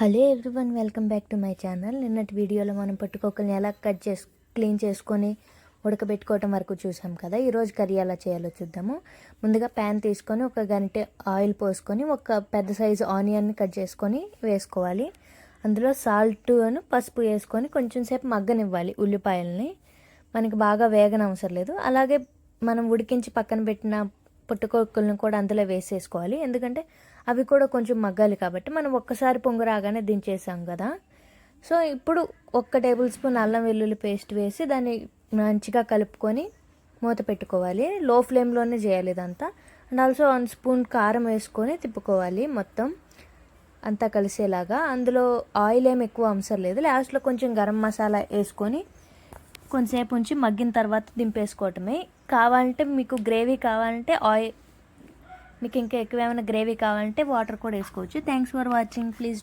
Hello everyone welcome back to my channel. నిన్నటి వీడియోలో మనం పట్టుకోకల్ని ఎలా కట్ చేసి క్లీన్ చేసుకొని ఉడకబెట్టుకోవటం వరకు చూసాం కదా. ఈరోజు కర్రీ ఎలా చేయాలో చూద్దాము. ముందుగా ప్యాన్ తీసుకొని ఒక గంట ఆయిల్ పోసుకొని ఒక పెద్ద సైజు ఆనియన్ని కట్ చేసుకొని వేసుకోవాలి. అందులో సాల్ట్ అను పసుపు వేసుకొని కొంచెం సేపు మగ్గనివ్వాలి ఉల్లిపాయల్ని. మనకి బాగా వేగన అవసరం లేదు. అలాగే మనం ఉడికించి పక్కన పెట్టిన పుట్టుకొక్కులను కూడా అందులో వేసేసుకోవాలి. ఎందుకంటే అవి కూడా కొంచెం మగ్గాలి కాబట్టి మనం ఒక్కసారి పొంగు రాగానే దించేసాం కదా. సో ఇప్పుడు ఒక్క టేబుల్ స్పూన్ అల్లం వెల్లుల్లి పేస్ట్ వేసి దాన్ని మంచిగా కలుపుకొని మూత పెట్టుకోవాలి. లో ఫ్లేమ్లోనే చేయాలి ఇదంతా. అండ్ ఆల్సో వన్ స్పూన్ కారం వేసుకొని తిప్పుకోవాలి మొత్తం అంతా కలిసేలాగా. అందులో ఆయిల్ ఏమి ఎక్కువ అవసరం లేదు. లాస్ట్లో కొంచెం గరం మసాలా వేసుకొని కొంతసేపు ఉంచి మగ్గిన తర్వాత దింపేసుకోవటమే. కావాలంటే మీకు గ్రేవీ కావాలంటే ఆయిల్ మీకు ఇంకా ఎక్కువ ఏమైనా గ్రేవీ కావాలంటే వాటర్ కూడా వేసుకోవచ్చు. Thanks for watching please